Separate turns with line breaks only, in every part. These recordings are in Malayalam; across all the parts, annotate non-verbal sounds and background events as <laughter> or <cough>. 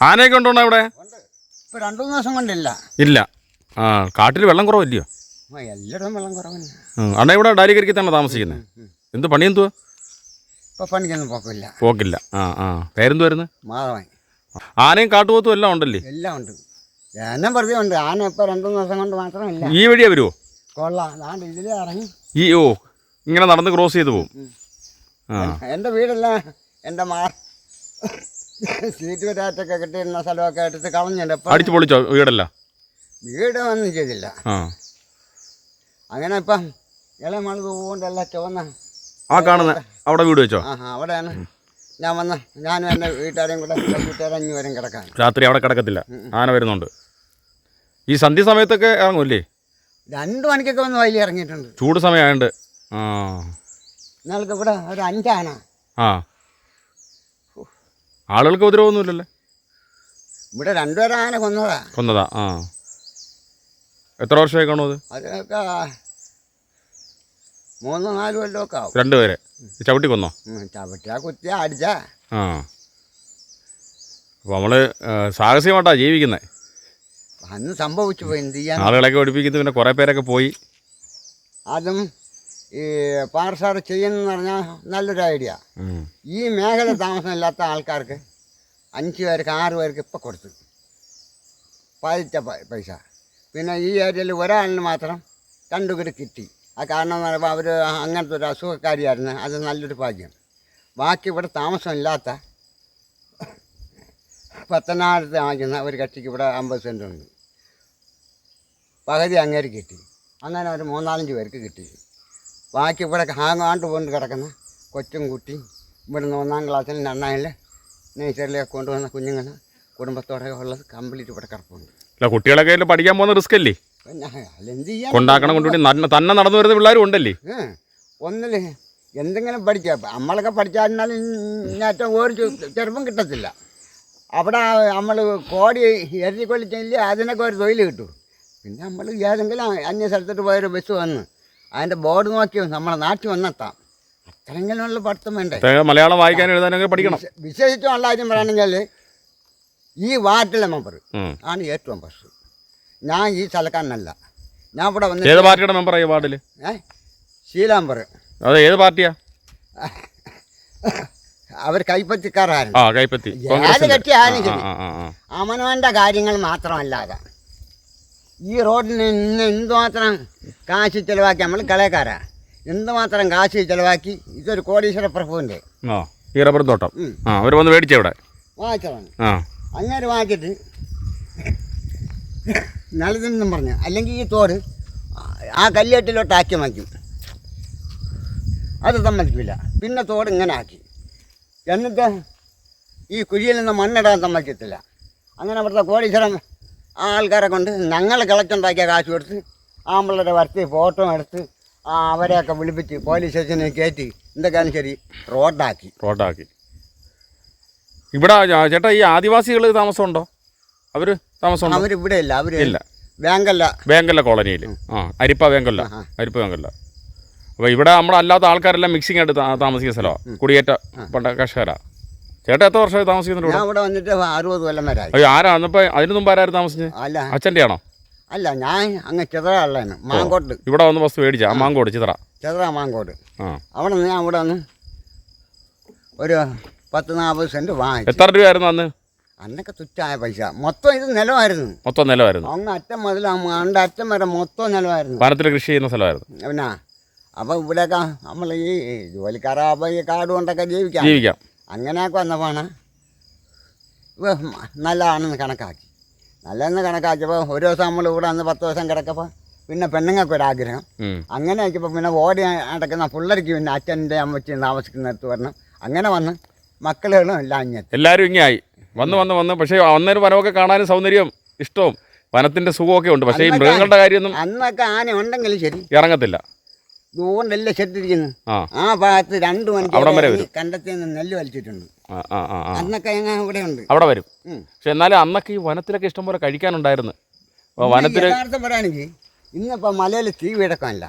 ആനയൊക്കെ ഉണ്ടോ അവിടെ?
ഇപ്പൊ രണ്ടു മൂന്ന് ദിവസം കൊണ്ടില്ല
ഇല്ല. ആ കാട്ടിൽ വെള്ളം കുറവല്ലയോ?
ആ, എല്ലായിടവും വെള്ളം കുറവന്നെ.
ഉം. അണ്ണ ഇവിടെ ഡാലിക്കരിക്ക് തന്നെ താമസിക്കുന്നത് എന്ത് പണി എന്തുവാ?
ഇപ്പൊ പണിക്കൊന്നും പോക്കില്ല.
പോക്കില്ല. ആ ആ. പേരെന്തുവായിരുന്നു
മാധവൻ.
ആനയും കാട്ടുപോത്തും എല്ലാം ഉണ്ടല്ലേ?
എല്ലാം ഉണ്ട്. എന്നെ വെറുതെ ഉണ്ട്. ആന ഇപ്പൊ രണ്ടു മൂന്ന് ദിവസം കൊണ്ട് മാത്രമല്ല
ഈ വഴിയാ വരുമോ
കൊള്ളാം. അതാണ്ട് ഇതിലേ ഇറങ്ങി.
ഈ ഓ ഇങ്ങനെ നടന്ന് ക്രോസ് ചെയ്ത് പോകും ആ
എന്റെ വീടല്ല എന്റെ മാ <laughs> സീറ്റ് വരാറ്റൊക്കെ കിട്ടിയിരുന്ന സ്ഥലമൊക്കെ എടുത്ത് കളഞ്ഞിട്ടുണ്ട്
അടിച്ചു പൊളിച്ചോ? വീടല്ല?
വീട് ഒന്നും ചെയ്തില്ല. അങ്ങനെ ഇപ്പം ഇളമണ തോണ്ടെല്ലാം ചുവന്ന
ആ കാണുന്ന അവിടെ വീട് വെച്ചോ?
ആ അവിടെയാണ്. ഞാൻ വന്ന ഞാനും എന്റെ വീട്ടുകാരെയും കൂടെ വീട്ടുകാരും വരും കിടക്കാൻ.
രാത്രി അവിടെ കിടക്കത്തില്ല. ആന വരുന്നുണ്ട്. ഈ സന്ധ്യ സമയത്തൊക്കെ ഇറങ്ങൂല്ലേ
രണ്ട് മണിക്കൊക്കെ വന്ന് വൈലി ഇറങ്ങിയിട്ടുണ്ട്.
ചൂട് സമയമായുണ്ട്. ആ.
നിങ്ങൾക്ക് ഇവിടെ ഒരു അഞ്ചാന.
ആ. ആളുകൾക്ക് ഉപദ്രവമൊന്നുമില്ലല്ലേ?
ഇവിടെ രണ്ടുപേരും ആന കൊന്നതാ.
കൊന്നതാ ആ. എത്ര വർഷമായി കാണും അത്?
അതൊക്കെ മൂന്ന് നാല് കൊല്ലമൊക്കെ ആവും.
രണ്ടുപേരെ. ചവിട്ടി കൊന്നോ?
ചവിട്ടിയാ കുത്തിയാ അടിച്ച.
ആ. അപ്പോൾ നമ്മൾ സാഹസികമായിട്ടാണ് ജീവിക്കുന്നത്
അന്ന് സംഭവിച്ചു പോയി എന്ത് ചെയ്യാൻ
ആളുകളൊക്കെ പഠിപ്പിക്കുന്നത് പിന്നെ കുറേ പേരൊക്കെ പോയി.
അതും ഈ പാർസാർ ചെയ്യുന്നതെന്ന് പറഞ്ഞാൽ നല്ലൊരു ഐഡിയ. ഈ മേഖല താമസമില്ലാത്ത ആൾക്കാർക്ക് അഞ്ച് പേർക്ക് ആറ് പേർക്ക് ഇപ്പം കൊടുത്തു. പതിച്ച പൈസ. പിന്നെ ഈ ഏരിയയിൽ ഒരാളിന് മാത്രം രണ്ടു കിട് കിട്ടി. ആ കാരണം എന്ന് പറയുമ്പോൾ അവർ അങ്ങനത്തെ ഒരു അസുഖക്കാരിയായിരുന്നു. അത് നല്ലൊരു ഭാഗ്യം. ബാക്കി ഇവിടെ താമസമില്ലാത്ത പത്തനായിരത്തി വാങ്ങിക്കുന്ന ഒരു കക്ഷിക്ക് ഇവിടെ അമ്പത് സെന്റുണ്ട് പകുതി അങ്ങേര് കിട്ടി. അങ്ങനെ ഒരു മൂന്നാലഞ്ച് പേർക്ക് കിട്ടി. ബാക്കി ഇവിടെ ഹാങ്ങാണ്ട് കൊണ്ട് കിടക്കുന്ന കൊച്ചും കുട്ടി ഇവിടുന്ന് ഒന്നാം ക്ലാസ്സിൽ രണ്ടാമിൽ നേച്ചറിലേക്ക് കൊണ്ടുവന്ന കുഞ്ഞുങ്ങൾ കുടുംബത്തോടെ ഉള്ളത് കംപ്ലീറ്റ് ഇവിടെ കിടപ്പുണ്ട്.
അല്ല കുട്ടികളൊക്കെ അതിൽ പഠിക്കാൻ പോകുന്ന റിസ്ക് അല്ലേ?
പിന്നെ അതെന്ത് ചെയ്യാൻ
കൊണ്ടാക്കണം കൊണ്ടുപോയി തന്നെ നടന്നു വരുന്ന പിള്ളേരും ഉണ്ടല്ലേ?
ഏ, ഒന്നിൽ എന്തെങ്കിലും പഠിക്കുക നമ്മളൊക്കെ പഠിച്ചാൽ ഏറ്റവും ഒരു ചെ- ചെറുപ്പം കിട്ടത്തില്ല. അവിടെ നമ്മൾ കോടി എഴുതി അതിനൊക്കെ ഒരു തൊഴിൽ കിട്ടും. പിന്നെ നമ്മൾ ഏതെങ്കിലും അന്യ സ്ഥലത്തോട്ട് പോയൊരു ബസ് വന്ന് അതിന്റെ ബോർഡ് നോക്കി നമ്മളെ നാട്ടിൽ വന്നെത്താം. അത്രയെങ്കിലുമുള്ള പഠിത്തം വേണ്ടേ?
മലയാളം വായിക്കാൻ എഴുതാനൊക്കെ പഠിക്കണം.
വിശ- വിശേഷിച്ചുള്ള കാര്യം പറയുകയാണെങ്കിൽ ഈ വാർഡിലെ മെമ്പർ ആണ് ഏറ്റവും ഫസ്റ്റ് ഞാൻ ഈ സ്ഥലക്കാരനല്ല. ഞാൻ ഇവിടെ
ഏത് പാർട്ടിയുടെ മെമ്പർ ഈ വാർഡിൽ
ഏ? ശീലാംബർ
അത് ഏത് പാർട്ടിയാ?
അവർ
കൈപ്പത്തിക്കാരായിരുന്നു കൈപ്പത്തി.
ഏത്
കോൺഗ്രസിന്റെ.
കക്ഷിയായാലും
ആ,
ശരി.
ആ, ആ, ആ.
കാര്യങ്ങൾ മാത്രമല്ലാതെ ഈ റോഡിന് ഇന്ന് എന്തുമാത്രം കാശ് ചിലവാക്കി? നമ്മൾ കളയക്കാരാ. എന്തുമാത്രം കാശ് ചിലവാക്കി? ഇതൊരു കോടീശ്വര പ്രഭുവിന്റെ.
ആ ഈ റബ്ബർ തോട്ടം. ആ അവർ വന്ന് മേടിച്ചേ ഇവിടെ
വാങ്ങിച്ചതാണ്
ആ.
അങ്ങനെ വാങ്ങിച്ചിട്ട് നല്ലതെന്നും പറഞ്ഞു. അല്ലെങ്കിൽ ഈ തോട് ആ കല്ലേട്ടിലോട്ട് ആക്കി വയ്ക്കും അത് സമ്മതിക്കില്ല പിന്നെ തോട് ഇങ്ങനെ ആക്കി. എന്നിട്ട് ഈ കുഴിയിൽ നിന്ന് മണ്ണിടാൻ സമ്മതിക്കത്തില്ല. അങ്ങനെ അവിടുത്തെ കോടീശ്വരം ആൾക്കാരെ കൊണ്ട് ഞങ്ങൾ കിളച്ചുണ്ടാക്കിയ കാശ് കൊടുത്ത് ആമ്പിള്ളേരെ വരുത്തി ഫോട്ടോ എടുത്ത് ആ അവരെയൊക്കെ വിളിപ്പിച്ച് പോലീസ് സ്റ്റേഷനിൽ കയറ്റി. എന്തൊക്കെയാണ് ശരി റോഡാക്കി.
റോഡാക്കി. ഇവിടെ ചേട്ടാ ഈ ആദിവാസികൾ താമസമുണ്ടോ? അവർ താമസമുണ്ടോ?
ഇവിടെ ഇല്ല അവർ
ഇല്ല.
വേങ്കല്ല.
വേങ്കല്ല കോളനിയിൽ ആ അരിപ്പ വേങ്കല്ല. അരിപ്പ വേങ്കല്ല. അപ്പോൾ ഇവിടെ നമ്മളല്ലാത്ത ആൾക്കാരെല്ലാം മിക്സിംഗ് ആയിട്ട് താമസിക്കുന്ന സ്ഥലമാണ് കുടിയേറ്റ പണ്ട കർഷകരാ. ചേട്ടാ എത്ര വർഷമായി താമസിക്കുന്നുണ്ട്
ഞാൻ
ഇവിടെ
വന്നിട്ട് അറുപത് കൊല്ലം വരായി
അയ്യോ ആരാ? അന്നപ്പോ അതിന് മുമ്പ് ആരായിരുന്നു താമസിച്ചത്?
അല്ല.
അച്ഛന്റെ ആണോ
അല്ല ഞാൻ അങ്ങ് ചിതറയുള്ളതാണ് മാങ്കോട്ട്.
ഇവിടെ വന്ന് വസ്തു മേടിച്ചാ മാങ്കോട്
ചിതറ. മാങ്കോട്ട്
ആ.
അവിടെ നിന്ന് ഞാൻ ഇവിടെ വന്ന് ഒരു പത്ത് നാൽപ്പത് സെന്റ് വാങ്ങി
എത്ര രൂപയായിരുന്നു അന്ന്?
അന്നൊക്കെ തുച്ഛമായ പൈസ. മൊത്തം ഇത് നിലമായിരുന്നു.
മൊത്തം നിലമായിരുന്നു.
അങ്ങ് അറ്റം മുതൽ അണ്ട അറ്റം വരെ മൊത്തം നിലമായിരുന്നു.
വനത്തിൽ കൃഷി ചെയ്യുന്ന സ്ഥലമായിരുന്നു.
പിന്നെ അപ്പോൾ ഇവിടെയൊക്കെ നമ്മൾ ഈ ജോലിക്കാരാകുമ്പോൾ ഈ കാട് കൊണ്ടൊക്കെ ജീവിക്കാം.
ജീവിക്കാം.
അങ്ങനെയൊക്കെ വന്നപ്പോഴാണ് നല്ലതാണെന്ന് കണക്കാക്കി. നല്ലതെന്ന് കണക്കാക്കിയപ്പോൾ ഒരു ദിവസം നമ്മൾ ഇവിടെ വന്ന് പത്ത് ദിവസം കിടക്കപ്പോൾ പിന്നെ പെണ്ണുങ്ങൾക്കൊരാഗ്രഹം.
ഒരാഗ്രഹം
അങ്ങനെ ആക്കിയപ്പോൾ പിന്നെ ഓടി നടക്കുന്ന പിള്ളേർക്ക് പിന്നെ അച്ഛന്റെ അമ്മച്ചി താമസിക്കുന്നിടത്ത് വരണം. അങ്ങനെ വന്ന് മക്കളുകളും എല്ലാം ഇങ്ങനെ
എല്ലാവരും ഇങ്ങായി. വന്ന് വന്ന് വന്ന്. പക്ഷേ അന്നൊരു വനമൊക്കെ കാണാനും സൗന്ദര്യം ഇഷ്ടവും. വനത്തിന്റെ സുഖമൊക്കെ ഉണ്ട്. പക്ഷേ ഈ മൃഗങ്ങളുടെ കാര്യമൊന്നും
അന്നൊക്കെ ആന ഉണ്ടെങ്കിലും ശരി.
ഇറങ്ങത്തില്ല.
ദൂണ്ടല്ലേ നെല്ല്
ആ.
ആ ഭാഗത്ത് രണ്ടു
വരെ
മണിക്കൂർ കണ്ടത്തിൽ നിന്ന് നെല്ല് വലിച്ചിട്ടുണ്ട്. അന്നൊക്കെ ഞങ്ങൾ ഇവിടെ ഉണ്ട്.
അവിടെ വരും. പക്ഷെ എന്നാലും അന്നൊക്കെ ഈ വനത്തിലൊക്കെ ഇഷ്ടംപോലെ കഴിക്കാനുണ്ടായിരുന്നു. വനത്തിൽ
പറയുകയാണെങ്കിൽ ഇന്നിപ്പോ മലയിൽ തീ
വീടക്കാനില്ല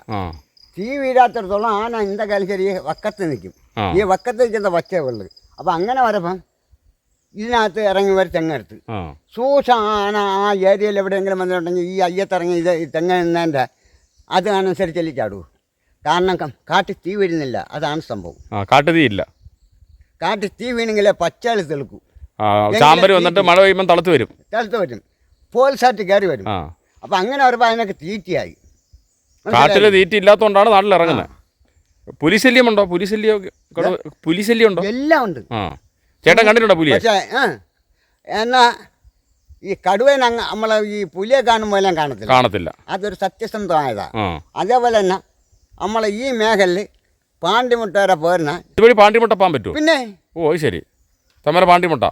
തീ വീഴാത്തിടത്തോളം ആന ഇന്ത കാലിക്കരി വക്കത്ത് നിൽക്കും. ഈ വക്കത്ത് നിൽക്കുന്ന വച്ചേ ഉള്ളത് അപ്പൊ അങ്ങനെ വരപ്പം ഇതിനകത്ത് ഇറങ്ങി ഒരു തെങ്ങെടുത്ത്.
സൂക്ഷ
ആന ആ ഏരിയയിൽ എവിടെയെങ്കിലും വന്നിട്ടുണ്ടെങ്കിൽ ഈ അയ്യത്തിറങ്ങി ഇത് തെങ്ങ് നിന്നതിന്റെ അത് അനുസരിച്ചല്ലേ ചാടൂ കാരണം കാട്ടിൽ തീ വരുന്നില്ല അതാണ് സംഭവം.
ആ കാട്ടുതീ ഇല്ല.
കാട്ടിൽ തീ വീണെങ്കിലേ പച്ചാളി തെളുക്കൂ.
ആ വന്നിട്ട് മഴ പെയ്യുമ്പോൾ തളത്ത് വരും.
തളത്ത് വരും. പോലീസായിട്ട് കയറി വരും.
ആ.
അപ്പം അങ്ങനെ വരുമ്പോൾ അതിനൊക്കെ തീറ്റയായി.
കാട്ടിൽ തീറ്റ ഇല്ലാത്തതുകൊണ്ടാണ് നാട്ടിൽ ഇറങ്ങുന്നത്. പുലിശല്യം ഉണ്ടോ പുലിശല്യം പുലിശല്യം ഉണ്ടോ
എല്ലാം ഉണ്ട്.
ആ. ചേട്ടൻ കണ്ടിട്ടുണ്ടോ പുലിയെ?
പക്ഷേ ആ. എന്നാ ഈ കടുവേനെ അങ്ങ് നമ്മൾ ഈ പുലിയെ കാണുമ്പോൾ എല്ലാം കാണത്തില്ല.
കാണത്തില്ല.
അതൊരു സത്യസന്ധമായതാണ്
ആ.
അതേപോലെ തന്നെ നമ്മൾ ഈ മേഖലയിൽ പാണ്ടിമുട്ട വരെ പോരുന്ന
ഇതുവഴി പാണ്ടിമുട്ട പോകാൻ പറ്റുമോ?
പിന്നെ?
ഓ അത് ശരി. തമ്മര പാണ്ടിമുട്ട.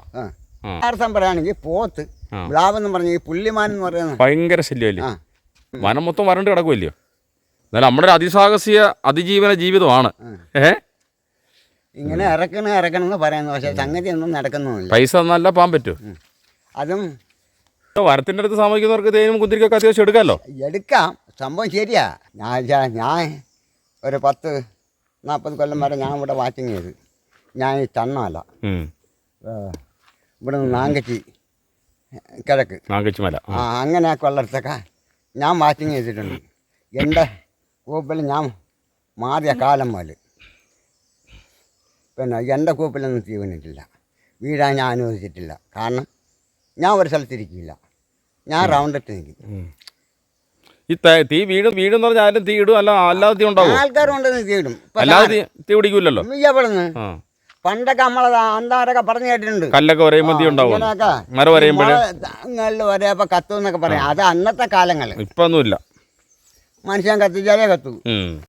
അർത്ഥം പറയുകയാണെങ്കിൽ പോത്ത്
ആ.
ബ്ലാവെന്ന് പറഞ്ഞ ഈ പുള്ളിമാൻ എന്ന് പറയുന്നത്
ഭയങ്കര ശല്യമല്ലേ വനം മൊത്തം വരണ്ട് കിടക്കുമല്ലയോ എന്നാലും നമ്മുടെ ഒരു അതിസാഹസിക അതിജീവന ജീവിതമാണ്. ഏ?
ഇങ്ങനെ ഇറക്കണം ഇറക്കണം എന്ന് പറയുന്നു. പക്ഷേ സംഗതി ഒന്നും നടക്കുന്നുമില്ല.
പൈസ നല്ല പോകാൻ പറ്റുമോ
അതും
വരത്തിന്റെ അടുത്ത് സാമൂഹിക്കുന്നവർക്ക് തേനും കുന്തിരിക്കൊക്കെ അത്യാവശ്യം എടുക്കാമല്ലോ?
എടുക്കാം. സംഭവം ശരിയാ. ഞാൻ ഞാൻ ഒരു പത്ത് നാൽപ്പത് കൊല്ലം വരെ ഞാൻ ഇവിടെ വാച്ചിങ് ചെയ്ത്. ഞാൻ ഈ തണ്ണമല്ല
ഉം.
ഇവിടെ നിന്ന് നാങ്കച്ചി കിഴക്ക്.
നാഗച്ചിമല
ആ. അങ്ങനെയൊക്കെ ഉള്ളിടത്തൊക്കെ ഞാൻ വാച്ചിങ് ചെയ്തിട്ടുണ്ട്. എന്റെ കൂപ്പിൽ ഞാൻ മാറിയ കാലം മുതൽ പിന്നെ എന്റെ കൂപ്പിലൊന്നും തീവണിട്ടില്ല. വീടാൻ ഞാൻ അനുവദിച്ചിട്ടില്ല. കാരണം ഞാൻ ഒരു സ്ഥലത്തിരിക്കില്ല ഞാൻ റൗണ്ടിട്ട് നിൽക്കും.
ഈ ത- വീടും വീടെന്ന് പറഞ്ഞാൽ ആരും തീ ഇടും അല്ല അല്ലാതെ തീ ഉണ്ടാവും?
ആൾക്കാരുണ്ടെന്ന് തീ ഇടും.
അല്ലാതെ തീ തീ പിടിക്കൂലല്ലോ
നീ എവിടുന്ന് പണ്ടൊക്കെ നമ്മളെ അന്താരൊക്കെ പറഞ്ഞു കേട്ടിട്ടുണ്ട്.
കല്ലൊക്കെ വരയുമ്പോൾ തീ ഉണ്ടാവും? മരം വരയുമ്പോഴേ?
തങ്ങളിൽ വരെയപ്പോൾ കത്തും എന്നൊക്കെ പറയാം. അത് അന്നത്തെ കാലങ്ങളിൽ
ഇപ്പൊന്നുമില്ല.
മനുഷ്യൻ കത്തിച്ചാലേ കത്തൂ.